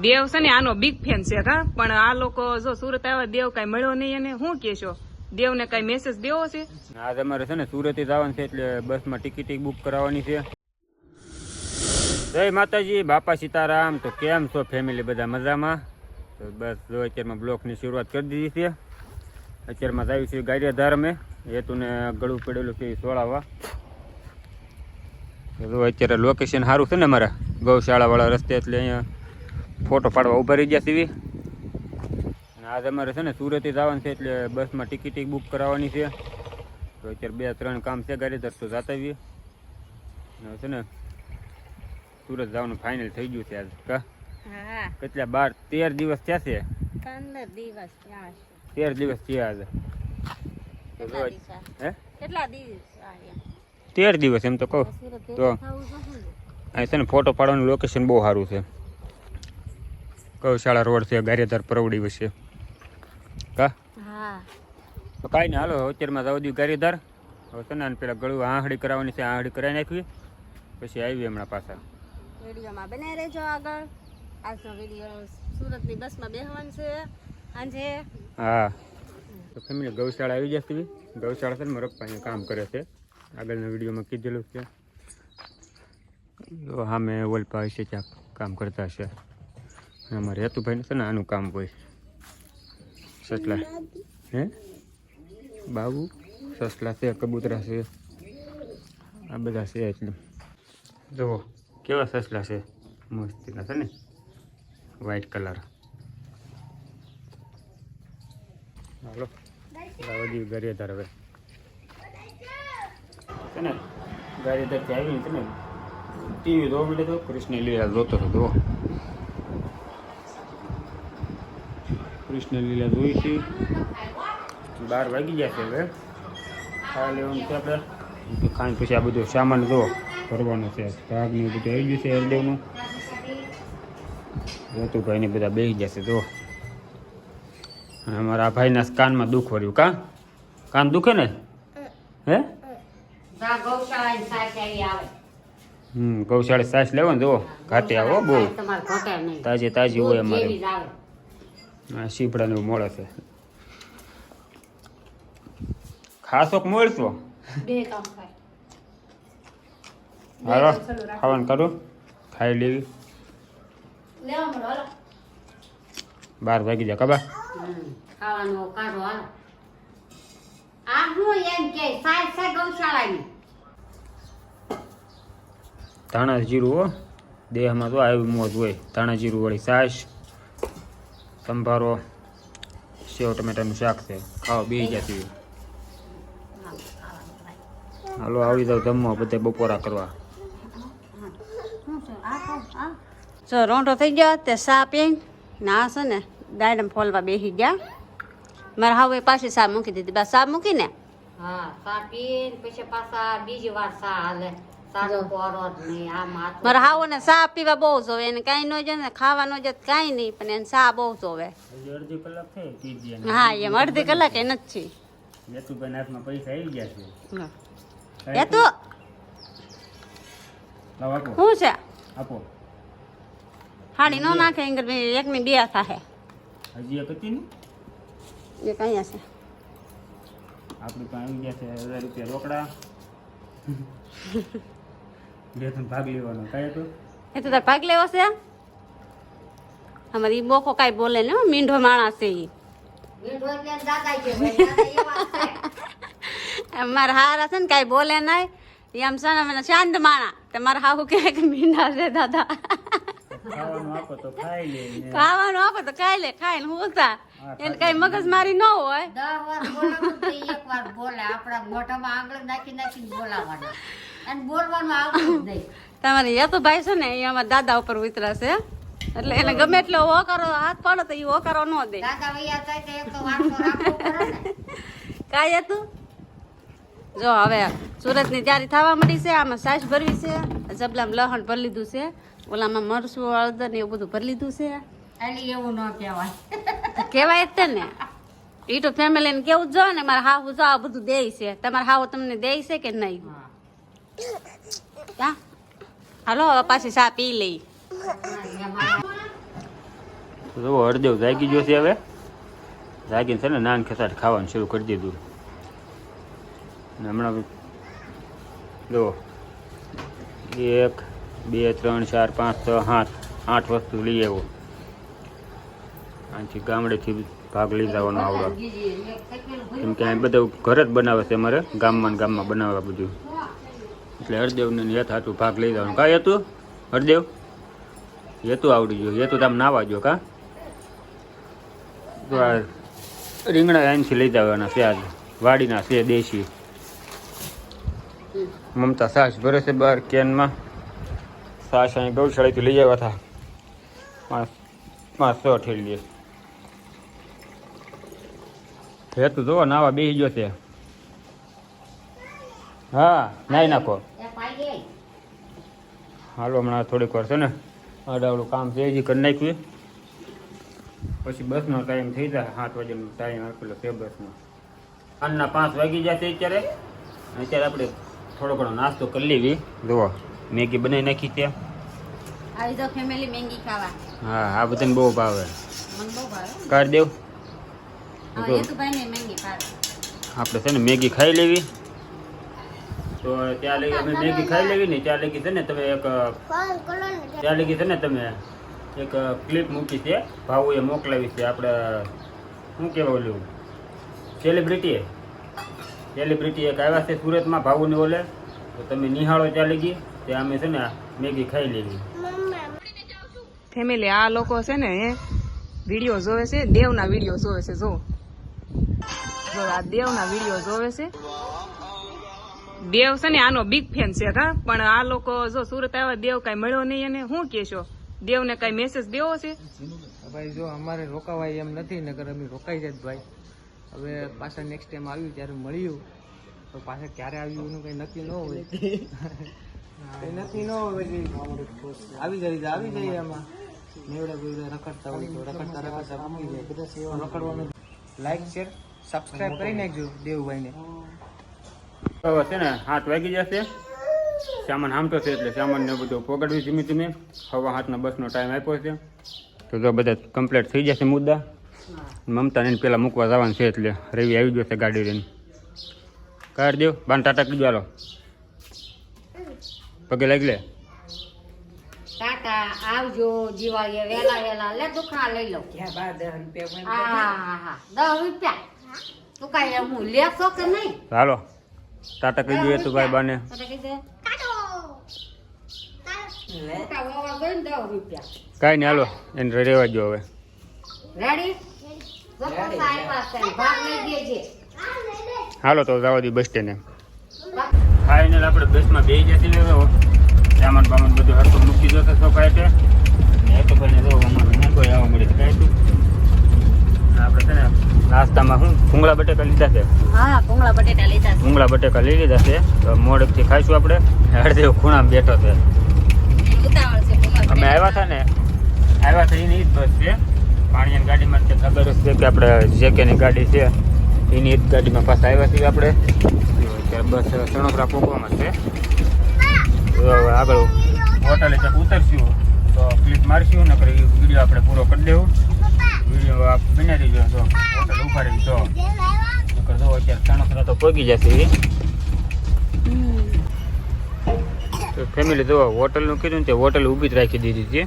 દેવ છે ને આનો બિગ ફેન છે, હા? પણ આ લોકો જો સુરત આવ્યા દેવ કઈ મળ્યો નહીં એને, શું કેશો દેવને કઈ મેસેજ દેવો છે? આ તમારે છે ને સુરત જવાનું છે, એટલે બસમાં ટિકિટ બુક કરાવવાની છે. જય માતાજી, બાપા સીતારામ. તો કેમ છો ફેમિલી બધા મજામાં? તો બસ જો અત્યારમાં બ્લોકની શરૂઆત કરી દીધી છે. અત્યારમાં જ આવ્યું છે ગારિયાધાર અમે હેતુને ગળું પડેલું છે સોળાવા જો અત્યારે લોકેશન સારું છે ને અમારા ગૌશાળાવાળા રસ્તે, એટલે અહીંયા ફોટો પાડવા ઊભા રહી ગયા સીવી. આજે અમારે છે ને સુરતથી જવાનું છે એટલે બસમાં ટિકિટ બુક કરાવવાની છે. તો અત્યારે બે ત્રણ કામ છે ગાડીધર તો જતા આવીએ અને છે ને સુરત જવાનું ફાઇનલ થઈ ગયું છે આજ. કા? હા. કેટલા? બાર તેર દિવસ થયા છે. તેર દિવસ થયા આજે? તેર દિવસ એમ તો કહું. તો. અહીં છે ને ફોટો પાડવાનું લોકેશન બહુ સારું છે. ગૌશાળા રોડ છે? ગારિયાધાર પરવડી વચ્ચે કા? હા. તો કાંઈ નહીં હાલો અત્યારમાં જવા દઉં ગારીધાર હવે ને આને પેલા ગળું આહડી કરાવવાની છે આહડી કરાવી નાખવી. પછી આવી હમણાં પાછા. વિડીયોમાં બને રહેજો આગળ. આજનો વીડિયો સુરતની બસમાં બેહવાનું છે. આજે હા. તો ફેમિલી ગૌશાળા આવી જશે ગૌશાળા છે ને મારા પપ્પાને કામ કરે છે. આગળના વિડીયોમાં કીધેલું છે. તો સામે ઓલપા હશે ત્યાં કામ કરતા હશે. અમારે હેતુભાઈને છે ને આનું કામ હોય. સસલા. હે? બાબુ, સસલા છે, કબૂતરા છે. આ બધા છે એટલે જુઓ, કેવા સસલા છે. મસ્તીના છે ને. વ્હાઈટ કલર હાલો. રાવજી ગારિયાધાર હવે. છે ને ગારિયાધારથી આવીને છે ને. ટીવી જોવા માટે તો કૃષ્ણ લીલા જોતો હતો જો કૃષ્ણ લીલા જોઈ છે બાર વાગી ગયા છે હવે. ખાવા લેવાનું છે આપણે. ખાઈ પછી આ બધું સામાન જો ભરવાનો છે. ભાગ ને બધું આવી ગયું છે હરદેવનું ઋતુભાઈ ને બધા બેસી જશે જો. અને અમારા ભાઈના કાનમાં દુઃખ વર્યું કાં? કાન દુખે ને? હે? હમ ગૌશાળે સાસ લેવો ને જો ઘાટે આવો બહુ. તમારે ઘટે નહીં તાજી તાજી હોય અમારે. સીપડાને એવું મળે છે. ખાસો મળશો? બે કામ થાય. હાલો ખાવાનું કરું? ખાઈ લેવી. બાર વાગી જાય કબા ખાવાનું કાઢો હાલો. આ હું એમ કે સાહેબ સાહેબ ગૌશાળાની. ધાણા જીરું હો. દેહમાં તો આવી મોજ હોય. ધાણા જીરું વળી છાશ સંભારો સેવ ટમેટાનું શાક છે. ખાવા બે જતી હાલો આવી જાવ જમવા બધે બપોરા કરવા. જો રોંઢો થઈ ગયો તે સા પી ના છે ને દાડમ ફોલવા બેસી ગયા. મારે હવે પાછી સા મૂકી દીધી. બસ સા મૂકીને? હા સા પીને પછી પાછા બીજી વાર સા હાલે. મારે હાવો ને સા પીવા બહુ જોવે એને કાંઈ ન જોઈએ ને ખાવા ન જોઈએ કઈ નહીં પણ એને સા બહુ જોવે. હા એમ અડધી કલાક એ નથી પૈસા આવી ગયા છે. એ તો. શું છે? આપો. હાડી ન નાખે એંગર બે હજી એક હતી ને? એ કઈ હશે આપણી પાસે આવી ગયા છે હજાર રૂપિયા રોકડા. ત્રણ ભાગ લેવાનો. કાંઈ હતું? એ તો તાર ભાગ લેવો છે? અમારી બોકો કાંઈ બોલે ને મીંઢો માણસ છે ઈ. વીંઢો એટલે દાદા કે ભાઈ દાદા એવા છે મારા હારા છે ને કાંઈ બોલે નહીં. ઈ આમ છે ને મને શાંત માણા. તે મારા હાહુ કે કે મીંઢા છે દાદા. ખાવાનું આપો તો ખાઈ લે ખાવાનું આપે તો ખાઈ લે ખાઈને ને તા એને કાંઈ મગજ મારી ન હોય. દસ વાર બોલાવું તો એક વાર બોલે. આપણા મોઢામાં આંગળ નાખી નાખીને બોલાવાના. અને બોલવાનું આવતું જ નહીં. તમારે યતુ ભાઈ છે ને એ અમારા દાદા ઉપર ઉતરા છે. એટલે એને ગમે એટલે ઓ કરો હાથ પાડો તો એ ઓ કરો ન દે. કાંઈ હતું? જો હવે સુરતની તૈયારી થવા મળી છે આમાં સાસ ભરવી છે જબલામાં લહણ ભરી લીધું છે ઓલામાં મરસું હળદર ને એવું બધું ભરી લીધું છે. એવું ન કહેવાય. કહેવાય જ ને. એ તો ફેમિલીને કેવું જ ને મારા હાહુ જો આ બધું દે છે. તમારા હાહુ તમને દે છે કે નહીં? ક્યાં હાલો પાછી ચા પી લઈ તો જુઓ હરદેવ જાગી ગયો છે હવે જાગીને છે ને નાન ખેસાટ ખાવાનું શરૂ કરી દીધું ને હમણાં જુઓ એક બે ત્રણ ચાર પાંચ છ સાત આઠ વસ્તુ લઈ આવ્યો આથી ગામડેથી ભાગ લઈ જવાનો આવડો કેમ કે અહીં બધું ઘર જ બનાવે છે અમારે ગામમાં ગામમાં બનાવવા બધું એટલે હરદેવને હેત હાટું ભાગ લઈ જવાનું. કા હેતુ? હરદેવ? હેતુ આવડી ગયું. હેતુ તમે નાવા જો કા? તો આ રીંગણા અહીંથી લઈ જવાના છે વાડીના છે દેશી. મમતા સાસ ભરે છે બહાર કેનમાં. સાસ અહીં ગૌશાળાથી લઈ આવ્યા હતા. પાંચ પાંચ સો ઠેલીએ. હેતું જોવો, નાવા બેસી ગયો છે. હા, નાઈ નાખો. હાલો હમણાં થોડીક વાર છે ને અડાવડું કામ છે એ કરી નાખ્યું પછી બસનો ટાઈમ થઈ જાય સાત વાગ્યાનો ટાઈમ આપેલો છે બસનો. સાંજના પાંચ વાગી જશે અત્યારે. અત્યારે આપણે થોડો ઘણો નાસ્તો કરી લેવી. જુઓ મેગી બનાવી નાખી ત્યાં આવી જાઓ ફેમિલી મેગી ખાવા. હા આ બધાને બહુ ભાવે. મને બહુ ભાવે. કાઢ દેવ. આપણે છે ને મેગી ખાઈ લેવી. તો ત્યાં લગી અમે મેગી ખાઈ લેવી ને ત્યાં લગી છે ને તમે એક ત્યાં લગી છે ને તમે એક ક્લિપ મૂકી છે ભાવુએ મોકલાવી છે આપણે શું કહેવાય ઓલું? સેલિબ્રિટી સેલિબ્રિટી એક આવ્યા છે સુરતમાં ભાવુને ઓલે. તો તમે નિહાળો ત્યાં લગી ત્યાં અમે છે ને મેગી ખાઈ લેવી. ફેમિલી આ લોકો છે ને એ વીડિયો જોવે છે દેવના વીડિયો જોવે છે જો. જો આ દેવના વીડિયો જોવે છે. દેવ છે ને આનો બિગ ફેન છે કા પણ આ લોકો જો સુરત આવ્યા દેવ કઈ મળ્યો નહીં એને શું કહેશો દેવને કઈ મેસેજ દેવો છે? ભાઈ જો અમારે રોકાવાય એમ નથી નગર અમે રોકાઈ જાય ભાઈ. હવે પાછા નેક્સ્ટ ટાઈમ આવ્યું ત્યારે મળ્યું તો પાછા ક્યારે આવ્યું એનું કઈ નક્કી ન હોય. નક્કી ન હોય આવી જાય આવી જાય એમાં મેવડા બેવડા રખડતા હોય તો રખડતા રખડતા મૂકી જાય રખડવાનું. લાઈક શેર સબસ્ક્રાઈબ કરી નાખજો દેવભાઈને. હવે છે ને હાથ વાગી જશે. સામાન તો છે એટલે સામાન ને બધું પોગડવી ધીમે ધીમે. હવા હાથના બસનો ટાઈમ આપ્યો છે. તો જો બધા કમ્પ્લીટ થઈ જશે મુદ્દા. મમતાને પહેલાં મૂકવા જવાનું છે એટલે રવિ આવી ગયો છે ગાડી લઈને. કાઢ દો બાન ટાટા કીધું હાલો. પગે લાગી લે. ટાટા આવજો દિવાળીએ વેલા વેલા લે દુખા લઈ લો. હા હા હા. દસ રૂપિયા. તું કાંઈ હું લેશો કે નહીં? હાલો. ટાટા કહી દઈએ તું ભાઈ બાને. કઈ કહી દે મોટા વાવા ગઈ ને દસ રૂપિયા. કાંઈ નહીં હાલો એને રહેવા જો હવે. રેડી જપોસા આપ્યા છે ભાગ લઈ દેજે હાલો તો જવા દઈએ બસ. સ્ટેન્ડે ફાઈનલ આપણે બસમાં બે જતી લેવો સામાન બામાન બધું હરતો મૂકી જશે સોફાએ છે ને એ તો ભાઈને જો અમારે કોઈ આવવા મળે કાંઈ તું. નાસ્તામાં શું ભૂંગળા બટેકા લીધા છે. હા ભૂંગળા બટેટા લીધા છે. ભૂંગળા બટેકા લઈ લીધા છે. તો મોડેકથી ખાઈશું આપણે. હળદેવ ખૂણામાં બેઠો છે. અમે આવ્યા હતા ને આવ્યા હતા એની જ બસ છે પાણીયાની ગાડીમાં છે ખબર છે કે આપણે જેકેની ગાડી છે. એની જ ગાડીમાં પાછા આવ્યા છીએ આપણે. અત્યારે બસ સણોકરા પોકવામાં છે. આગળ હોટલે ઉતરશું. તો ક્લિપ મારશું નકર એ વીડિયો આપણે પૂરો કરી દેવું. વીડિયો આપ બનાવી દેજો તો હોટલ તો નકર અત્યારે સણોસરા તો પહોંચી જશે તો ફેમિલી જો હોટલનું કીધું તે હોટલ ઊભી જ રાખી દીધી છે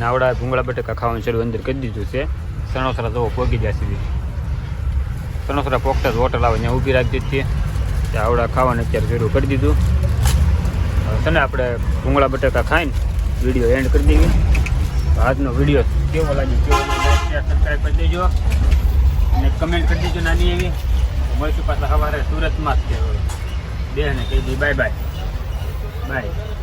નાવડા ભૂંગળા બટેકા ખાવાનું શરૂ અંદર કરી દીધું છે. સણોસરા તો પોગી સીધી સણોસરા પોગતા જ હોટલ આવે ત્યાં ઊભી રાખી દીધી છે તે આવડા ખાવાનું અત્યારે શરૂ કરી દીધું. હવે છે ને આપણે ભૂંગળા બટેકા ખાઈને વીડિયો એન્ડ કરી દઈએ. આજનો વીડિયો કેવો લાગ્યો? કેવો? શેર સબસ્ક્રાઈબ કરી દેજો. અને કમેન્ટ કરી દેજો નાની એવી. મળશું પાછા સવારે સુરતમાં જ. છે બેને કહી દી બાય બાય. બાય.